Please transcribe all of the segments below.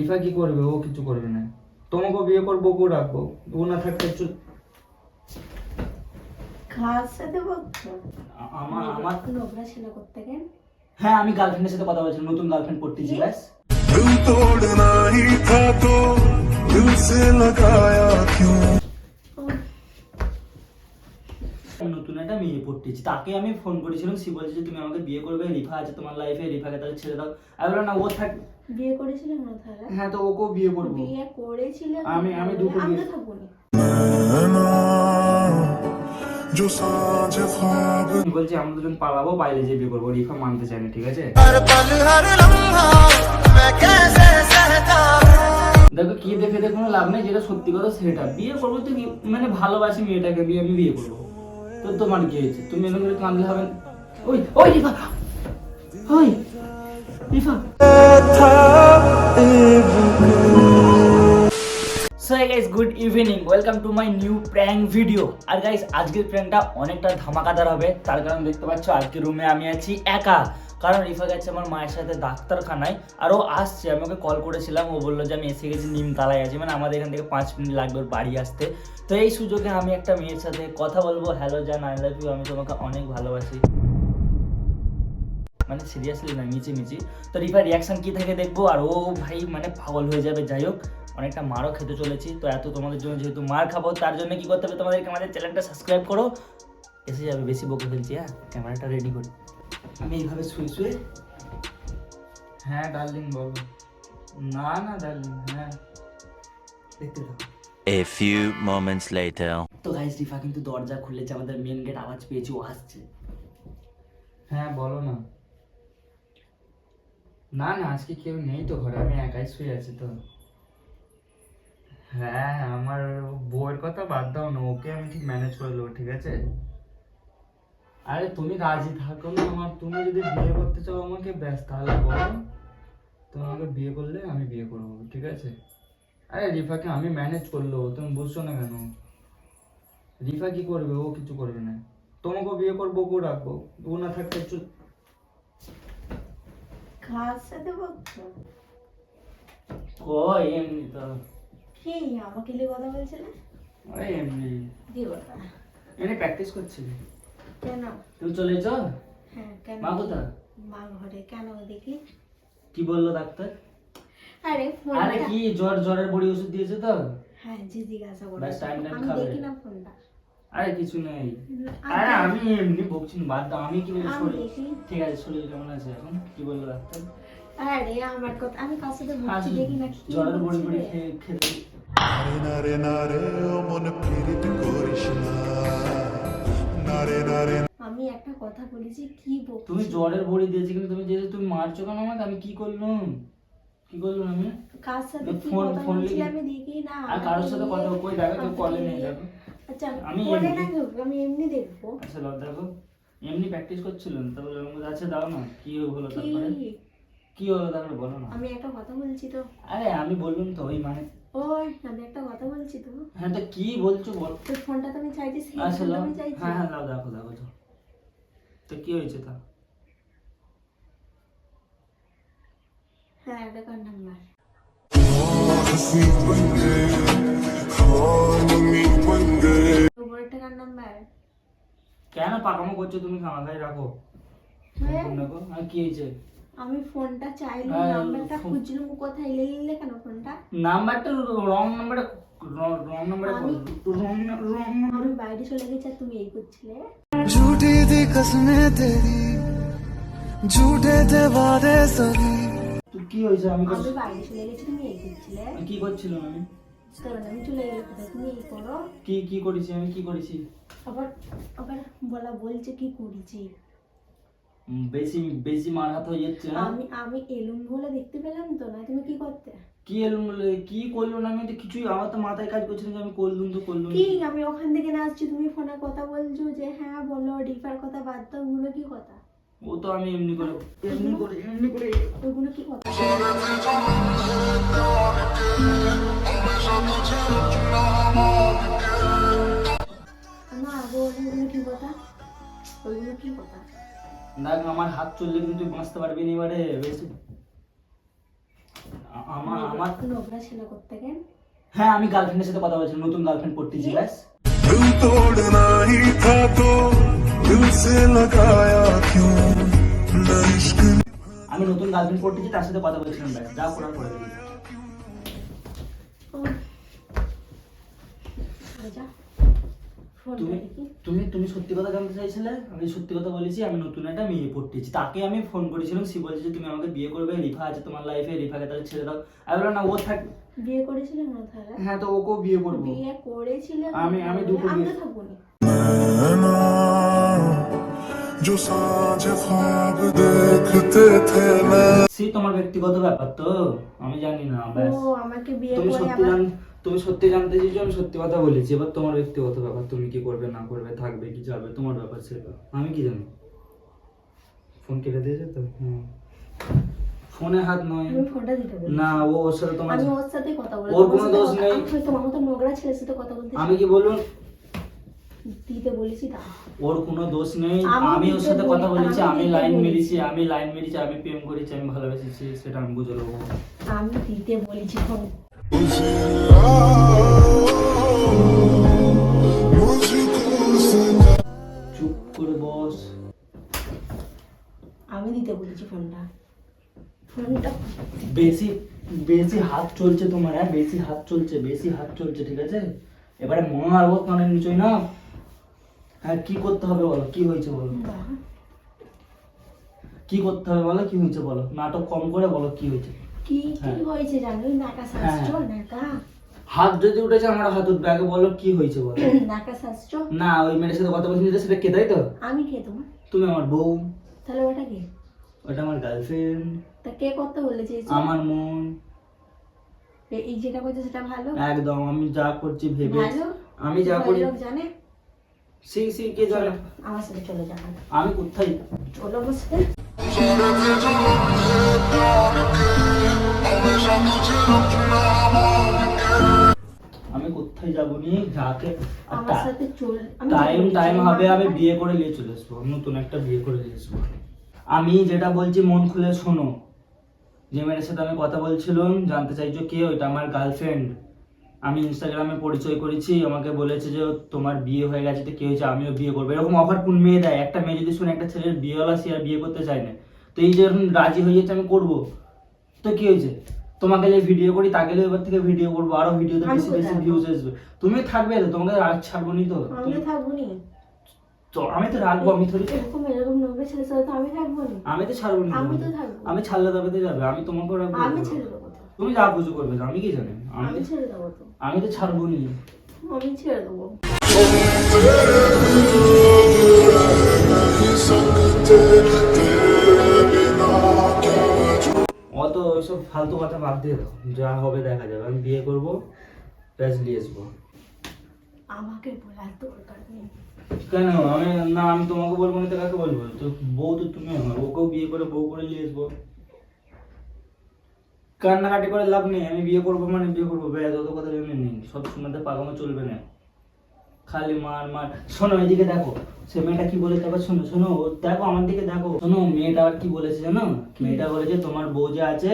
রিফা কি করবে ও কিছু করবে না তোমাকেও বিয়ে করবো ওকেও রাখবো ও না থাকতে চু- কার সাথে বলছো আ- আমার আমার নোংরা ছিল করতে গেন হ্যাঁ আমি গার্লফ্রেন্ডের সাথে কথা বলছিলাম নতুন গার্লফ্রেন্ড পড়তেছি ব্যাস दिल तोड़ना ही था तो दिल से लगाया क्यों নতুন একটা মেয়ে পড়তেছি। তাকে আমি ফোন করেছিলাম সে বলছে যে তুমি আমাকে বিয়ে করবে রিফা আছে তোমার লাইফে রিফাকে তাহলে ছেড়ে দাও। আমি বললাম না ও থাক বিয়ে করেছিলাম না তাহলে? হ্যাঁ তো ওকে বিয়ে করব। বিয়ে করেছিলাম আমি আমি দুটো বিয়ে থাকব না বলছি আমরা দুজন পালাবো বাইরে যে বিয়ে করব। রিফা মানতে চায় না ঠিক আছে? দেখো কি দেখে দেখে কোনো লাভ নেই যেটা সত্যি কথা সেটা। বিয়ে করব তো মানে ভালোবাসি মেয়েটাকে বিয়ে আমি বিয়ে করব। তো তোমার কি হয়েছে তুমি এরকম করে কাঁদলে হবে ওই ওই রিফা! ওই, Rifa! So guys good evening welcome to my new prank video R guys আজকের প্র্যাঙ্কটা অনেকটা ধামাকাদার হবে। তার কারণ দেখতে পাচ্ছ আজকে রুমে আমি আছি একা। কারণ রিফা গেছে আমার মায়ের সাথে ডাক্তারখানায় আর ও আসছে। আমি ওকে কল করেছিলাম, ও বলল যে আমি এসে গেছি নিমতলায় আছি। মানে আমাদের এখান থেকে পাঁচ মিনিট লাগবে ওর বাড়ি আসতে। তো এই সুযোগে আমি একটা মেয়ের সাথে কথা বলব। হ্যালো জান আই লাভ ইউ আমি তোমাকে অনেক ভালোবাসি। মানে সিরিয়াসলি না মিচি মিচি তো রিফার রিয়াকশন কি থাকে দেখব? আর ও ভাই মানে পাগল হয়ে যাবে, যাই হোক। অনেকটা মারও খেতে চলেছি। তো এত তোমাদের জন্য যেহেতু মার খাব, তার জন্য কি করতে হবে? তোমাদেরকে আমাদের চ্যানেলটা সাবস্ক্রাইব করো। এসে যাবে, বেশি বকে ফেলছি হ্যাঁ? ক্যামেরাটা রেডি করি। আমি এইভাবে শুয়ে শুয়ে হ্যাঁ ডার্লিং বলো। না না ডার্লিং হ্যাঁ। দেখতে থাকো। A few moments later. তো গাইস রিফা কিন্তু দরজা খুলেছে আমাদের মেন গেট আওয়াজ পেয়েছি ও আসছে। হ্যাঁ বলো না। না না আজকে কেউ নেই তো ঘরে আমি একাই শুয়ে আছি তো। হ্যাঁ আমার বউয়ের কথা বাদ দাও না ওকে আমি ঠিক ম্যানেজ করে দেবো ঠিক আছে? আরে তুমি রাজি থাকো না আমার তুমি যদি বিয়ে করতে চাও আমাকে ব্যাস তাহলে বলো। তুমি আমাকে বিয়ে করলে আমি বিয়ে করব ঠিক আছে? আরে রিফাকে আমি ম্যানেজ করল তুমি বুঝছ না কেন? রিফা কি করবে? ও কিছু করবে না। তোমাকেও বিয়ে করব ওকেও রাখব ও না থাকতে চু- কার সাথে কই এমনি তো। কি আমাকে নিয়ে কথা বলছিলে? ওই এমনি। প্র্যাকটিস করছিলি কেন? তুমি চলে যাও? হ্যাঁ কেন? মা কোথায়? মা ঘরে কেন দেখি? কি বলল ডাক্তার? আরে আরে কি জ্বর জ্বরের বড়ি ওষুধ দিয়েছে তো? হ্যাঁ জি জিজ্ঞাসা করে time আমি খাবে। দেখি না ফোনটা। আরে কিছু নেই। আরে আমি এমনি বকছি বাদ দাও আমি কি বলি শরীর ঠিক আছে শরীর কেমন আছে এখন? কি বলল ডাক্তার? আরে আমার কথা আমি বলছি দেখি না জ্বরের বড়ি বড়ি খেয়ে খেতে নারে নারে ও মন পীড়িত করিস না। আমি একটা কথা বলেছি কি বলছি তুমি জ্বরের বড়ি দিয়েছি কিন্তু তুমি যেহেতু তুমি মারছো কেন আমাকে? আমি কি করলাম? কি করলাম আমি? কার সাথে কি ফোন- ফোন লিখে- আমি দেখি না আর কারোর সাথে কথা কই? দেখো কেউ কলে নিয়ে- দেখো। আচ্ছা আমি আমি এমনি- না আমি এমনি দেখব। আচ্ছা লব দেখো। এমনি প্র্যাকটিস করছিলেন? তারপরে মধ্যে আছে দাও না। কি হলো তারপরে? কি কি হলো তারপরে? বলো না। আমি একটা কথা বলছি তো। আরে আমি বললাম তো ওই মানে ওই আমি একটা কথা বলছি তো। হ্যাঁ তো কি বলছো বল। ফোনটা তো আমি চাইছি সেই হ্যাঁ, আমি চাইছি। হ্যাঁ হ্যাঁ দাও দেখো দেখো তো কি হয়েছে তা? হ্যাঁ, কেন পাকামো করছ তুমি? খামাখাই রাখো। হ্যাঁ। কি হয়েছে? আমি ফোনটা চাইলাম হ্যাঁ, নাম্বারটা ফোন- খুঁজলাম কোথায় এলে নিলে কেন ফোনটা নাম্বারটা রং নাম্বারে রং নাম্বারে আমি- রং রং আমি বাইরে চলে গেছি আর তুমি এই করছিলে झूठी थी कसमें तेरी झूठे थे वादे सभी তুই কি হয়েছে আমি তো- আমি বাইরে চলে গেছি তুমি এই করছিলে কি করছিলাম আমি কারণ আমি চলে গেলে কোথায় তুমি এই করো কি কি করেছি আমি কি করেছি আবার আবার বলা বলছে কি করেছি উম, বেশি বেশি মার হাত হয়ে যাচ্ছে না আমি আমি এলুম বলে দেখতে পেলাম তো না তুমি কি করতে? কি এলুম বলে কি করল না আমি তো কিছুই আমার তো মাথায় কাজ করছে না আমি করলুম তো করলুম। কি আমি ওখান থেকে না আসছি তুমি ফোনে কথা বলছো যে হ্যাঁ বলো ডিফার কথা বাদ দাও ওগুলো কি কথা? ও তো আমি এমনি করে এমনি করে এমনি করে। ওগুলো কি কথা? না ওগুলো কি কথা? ওইগুলো কি কথা? দেখ আমার হাত চললে কিন্তু তুই বাঁচতে পারবি না এবারে বেশি আ- আমার আমার নোংরা ছিল করতে গেন হ্যাঁ আমি গার্লফ্রেন্ডের সাথে কথা বলছি নতুন গার্লফ্রেন্ড পড়তেছি ব্যাস दिल तोड़ना ही था तो दिल से लगाया क्यों न इश्क আমি নতুন গার্লফ্রেন্ড পড়তেছি তার সাথে কথা বলছিলাম ব্যাস যা করার করে দিবি। তুমি তুমি সত্যি কথা জানতে চাইছিলে? আমি সত্যি কথা বলেছি আমি নতুন একটা মেয়ে পড়তেছি। তাকে আমি ফোন করেছিলাম সে বলছে যে তুমি আমাকে বিয়ে করবে রিফা আছে তোমার লাইফে রিফাকে তাহলে ছেড়ে দাও। আমি বললাম না ও থাক বিয়ে না হ্যাঁ তো বিয়ে বিয়ে আমি আমি দুটো বিয়ে। সে তোমার ব্যক্তিগত ব্যাপার তো আমি জানি না ব্যাস। তুমি সত্যি তুমি সত্যি জানতে চাইছো আমি সত্যি কথা বলেছি। এবার তোমার ব্যক্তিগত ব্যাপার তুমি কি করবে না করবে থাকবে কি যাবে তোমার ব্যাপার সেটা আমি কি জানি? ফোন কেটে দিয়েছে তো? হ্যাঁ। ফোনে হাত নয়। না ও ওর সাথে তোমার আমি ওর সাথে কথা বলি ওর কোনো দোষ নেই। তোমার মতো নোংরা ছেলের সাথে কথা বলতে আমি কি বলুন? দিতে বলেছি তা। ওর কোনো দোষ নেই। আমি ওর সাথে কথা বলেছি। আমি লাইন মেরেছি আমি লাইন মেরেছি আমি প্রেম করেছি আমি ভালোবেসেছি সেটা আমি বুঝে নেব। আমি দিতে বলেছি ফোন। চুপ করে বস। আমি দিতে বলেছি ফোনটা। ফোনটা। বেশি বেশি হাত চলছে তোমার হ্যাঁ? বেশি হাত চলছে বেশি হাত চলছে ঠিক আছে? এবারে মারবো কানের নিচই না? হ্যাঁ কি করতে হবে বলো? কি হয়েছে বলো? কি করতে হবে বলো? কি হয়েছে বলো? নাটক কম করে বলো কি হয়েছে? কি কি হ্যাঁ। হয়েছে জানো নাকা শাস্ত্র নাকা হাত যদি উঠেছে আমার হাত উঠবে আগে বলো কি হয়েছে বলো নাকা শাস্ত্র না ওই মেয়ের সাথে কথা বলছি সেটা কে তাই তো আমি কে তোমার তুমি আমার বউ তাহলে ওটা কে ওটা আমার গার্লফ্রেন্ড তা কে করতে বলেছে আমার মন এই যেটা করছে সেটা ভালো একদম আমি যা করছি ভেবে ভালো আমি যা করি লোক জানে সেই সেই কে জানে আমার সাথে চলে যাবে আমি কোথায় চলো বসে আমি কোথায় যাব নি? যাকে আমার সাথে চল টাইম টাইম হবে আমি বিয়ে করে নিয়ে চলে আসব নতুন একটা বিয়ে করে নিয়ে আসব। আমি যেটা বলছি মন খুলে শোনো। যে মেয়ের সাথে আমি কথা বলছিলাম জানতে চাইছো কে? ওইটা আমার গার্লফ্রেন্ড আমি ইনস্টাগ্রামে পরিচয় করেছি আমাকে বলেছে যে তোমার বিয়ে হয়ে গেছে তো কি হয়েছে? আমিও বিয়ে করব। এরকম অফার কোন মেয়ে দেয়? একটা মেয়ে যদি শুনে একটা ছেলের বিয়ে হলো সে আর বিয়ে করতে চায় না। তো এই যে রাজি হয়ে যাচ্ছে আমি করব। তো কি হয়েছে? তোমাকে যে ভিডিও করি তাকে এবার থেকে ভিডিও করব আরও ভিডিওতে আমি বেশি বেশি ভিউজ আসবে। তুমি থাকবে তো তোমাকে আর ছাড়বো নি তো। আমি থাকব নি। তো আমি তো রাখব আমি থোড়ি এরকম এরকম ছেলের সাথে তো আমি থাকব নি। আমি তো ছাড়বো নি আমি তো তোমাকে। থাকব। আমি ছাড়লে তবে তো যাবে আমি তোমাকেও রাখব। আমি ছেড়ে দেবো তুমি যা খুশি করবে আমি কি জানি? আমি ছেড়ে দেবো তো। আমি তো ছাড়বো নি। আমি ছেড়ে দেবো। नहीं অত ওইসব ফালতু কথা বাদ দিয়ে দাও। যা হবে দেখা যাবে। আমি বিয়ে করব প্যাচ নিয়ে আসব। আমাকে বলার দরকার নেই। কেন? আমি না আমি তোমাকে বলব না তো কাকে বলব? তো বউ তো তুমি আমার। ওকেও বিয়ে করে বউ করে নিয়ে আসব। কান্নাকাটি করে লাভ নেই। আমি বিয়ে করব মানে বিয়ে করব। ব্যাস অত কথা জন্য নেই। সব সময় পাকামো চলবে না। খালি মার মার। শোনো এদিকে দেখো। সে মেয়েটা কি বলেছে? আবার শোনো শোনো দেখো আমার দিকে দেখো। শোনো মেয়েটা আবার কি বলেছে জানো? মেয়েটা বলেছে তোমার বউ যে আছে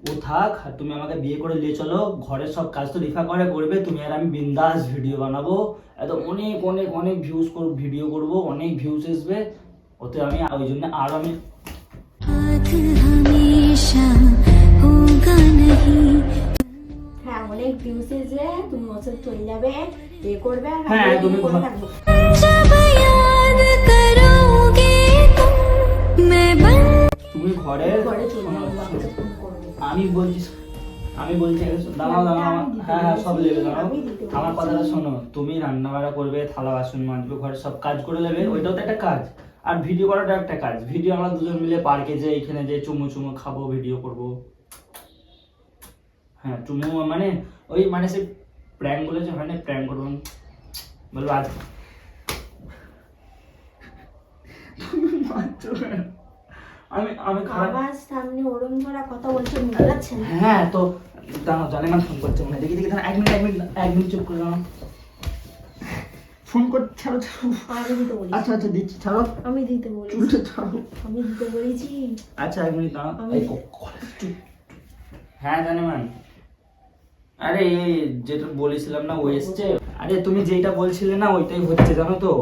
ও থাক আর তুমি আমাকে বিয়ে করে নিয়ে চলো। ঘরের সব কাজ তো রিফা করে করবে। তুমি আর আমি বিন্দাস ভিডিও বানাবো। এত অনেক অনেক অনেক ভিউজ ভিডিও করব অনেক ভিউজ আসবে। ওতে আমি ওই জন্য আর আমি হ্যাঁ অনেক ভিউজ এসলে তুমি ওসব চলে যাবে। হ্যাঁ, তুমি হ্যাঁ, হ্যাঁ, রান্না বান্না করবে। থালা বাসন মাজবে ঘরে সব কাজ করে নেবে ওইটাও তো একটা কাজ। আর ভিডিও করাটা একটা কাজ। ভিডিও আমরা দুজন মিলে পার্কে যে এখানে যে চুমু চুমু খাব ভিডিও করব। হ্যাঁ চুমু মানে ওই মানে সে প্র্যাঙ্ক যে হয় না প্র্যাঙ্ক করব? বলব আজ। আমি আমি সামনে ওরম করা কথা বলছে হ্যাঁ তো দাঁড়াও জানে না ফোন করছে মনে দেখি দেখি এক মিনিট এক মিনিট এক মিনিট চুপ করে দাঁড়াও। ফোন কর ছাড়ো ছাড়ো। আমি দিতে বলেছি আচ্ছা আচ্ছা দিচ্ছি ছাড়ো। আমি দিতে বলেছি। চুলটা ছাড়ো। আমি দিতে বলেছি। আচ্ছা এক মিনিট দাঁড়াও। হ্যাঁ জানি ম্যাম। আরে যেটা বলেছিলাম না ও এসছে। আরে তুমি যেটা বলছিলে না ওইটাই হচ্ছে জানো তো?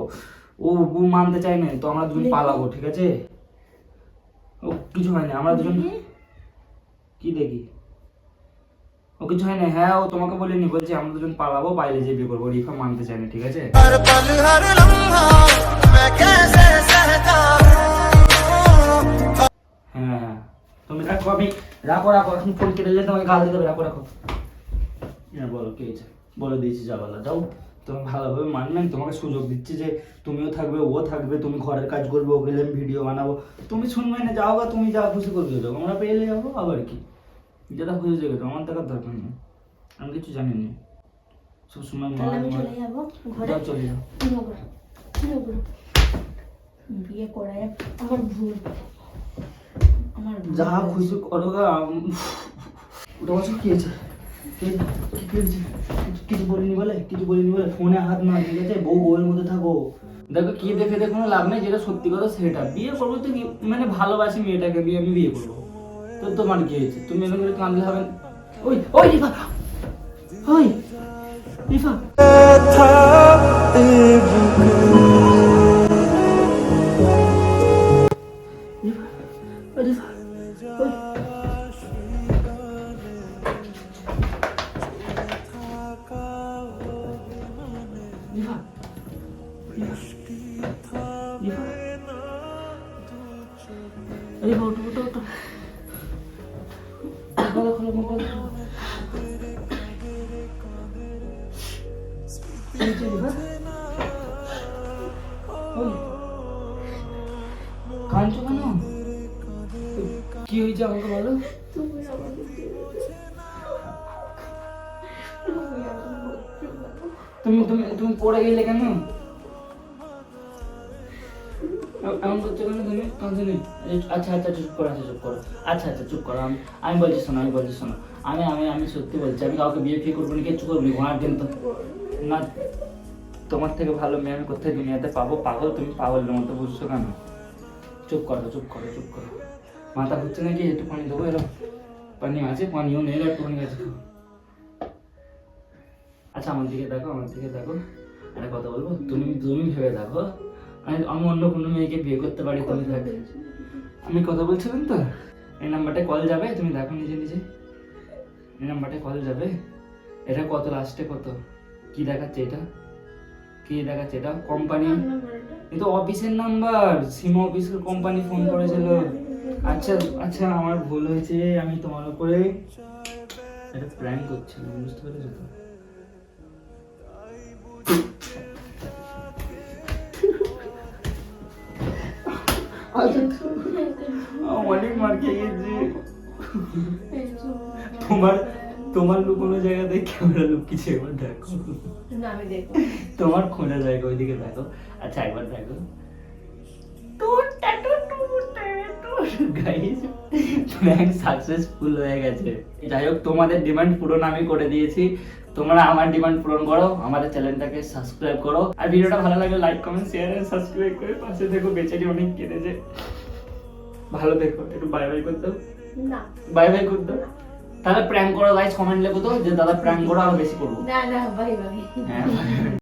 ও বউ মানতে চায় না তো আমরা দুজন পালাবো ঠিক আছে? ও কিছু হয় না আমরা দুজন কি দেখি? ও কিছু হয় না হ্যাঁ ও তোমাকে বলিনি বলছি আমরা দুজন পালাবো বাইরে যে বিয়ে করব রিফা মানতে চায় না ঠিক আছে? হ্যাঁ, হ্যাঁ তুমি রাখো আমি রাখো রাখো এখন ফোন কেটে যেতে তোমাকে গাল দিতে হবে রাখো রাখো। হ্যাঁ বলো কি বলে দিয়েছি যাবালা যাও। তোমাকে ভালোভাবে মানবেন তোমাকে সুযোগ দিচ্ছি যে তুমিও থাকবে ও থাকবে তুমি ঘরের কাজ করবে ওকে আমি ভিডিও বানাবো। তুমি শুনবে না যাও বা তুমি যা খুশি করবে যাও। আমরা পেলে যাব আবার কি? যেটা খুশি যাবে তো আমার দেখার দরকার নেই। আমি কিছু জানি না। চলে যাব যাও চলে যাও। নোংরা, নোংরা। বিয়ে করায় আমার ভুল। আমার যা খুশি করো ওটা বছর কি হয়েছে? কিছু- বলিনি বলে কিছু বলিনি বলে ফোনে হাত না ঠিক আছে বউ বউয়ের মধ্যে থাকো দেখো, কি দেখে দেখে কোনো লাভ নেই, যেটা সত্যি কথা সেটা। বিয়ে করব তো মানে ভালোবাসি মেয়েটাকে, বিয়ে আমি বিয়ে করব। তো তোমার কি হয়েছে? তুমি এরকম করে কাঁদলে হবে। ওই ওই রিফা! ওই, রিফা! রিফা ওঠো ওঠো ওঠো খোলো খোলো মোবাইল খোলো কি হয়েছে কাঁদছো কেন? কি হয়েছে আমাকে বলো? তুমি। তুমি তুমি তুমি তুমি পড়ে গেলে কেন? এমন করছ কেন তুমি কাঁদছো নি? আচ্ছা আচ্ছা চুপ করো আচ্ছা চুপ করো। আচ্ছা আচ্ছা চুপ করো। আমি আমি বলছি, শোনো, আমি বলছি, শোনো। আমি আমি আমি সত্যি বলছি, আমি কাউকে বিয়ে ফিয়ে করব না, কিচ্ছু করব না। ঘোড়ার দিন তো না, তোমার থেকে ভালো মেয়ে আমি কোথায় দুনিয়াতে পাবো? পাগল, তুমি পাগলের মতো বুঝছ কেন? চুপ করো চুপ করো চুপ করো। মাথা ঘুরছে নাকি? একটু পানি দেবো এরকম পানি আছে, পানিও নেই, একটু পানি আছে। আচ্ছা আমার দিকে দেখো, আমার দিকে দেখো। একটা কথা বলব? তুমি তুমি ভেবে দেখো। আমি আমি অন্য কোনো মেয়েকে বিয়ে করতে পারি তুমি থাকবে আমি কথা বলছিলাম তো? এই নাম্বারটা কল যাবে? তুমি দেখো নিজে নিজে। এই নাম্বারটা কল যাবে? এটা কত? লাস্টে কত? কি দেখাচ্ছে এটা? কি দেখাচ্ছে এটা? কোম্পানি নাম্বারটা। এটা অফিসের নাম্বার। সিম অফিসের কোম্পানি ফোন করেছিল। আচ্ছা আচ্ছা আমার ভুল হয়েছে। আমি তোমার উপরে এটা প্র্যাঙ্ক করছিলাম বুঝতে পেরেছ তো? অনেক মার খেয়ে গেছি। তোমার তোমার লুকোনো জায়গা দেখে আমরা লুকিয়েছি একবার দেখো। তোমার খোঁজা জায়গা ওইদিকে দেখো। আচ্ছা একবার দেখো। সাকসেসফুল হয়ে গেছে। যাই হোক তোমাদের ডিমান্ড পূরণ আমি করে দিয়েছি। তোমরা আমার ডিমান্ড পূরণ করো আমাদের চ্যানেলটাকে সাবস্ক্রাইব করো। আর ভিডিওটা ভালো লাগলে লাইক কমেন্ট শেয়ার আর সাবস্ক্রাইব করে পাশে দেখো বেচারি অনেক কেঁদেছে। ভালো দেখো একটু বাই বাই করতে না। বাই বাই করতো তাহলে প্র্যাঙ্ক করো গাইস কমেন্ট লেখো তো যে দাদা প্র্যাঙ্ক করো আরও বেশি করব। না না বাই বাই হ্যাঁ।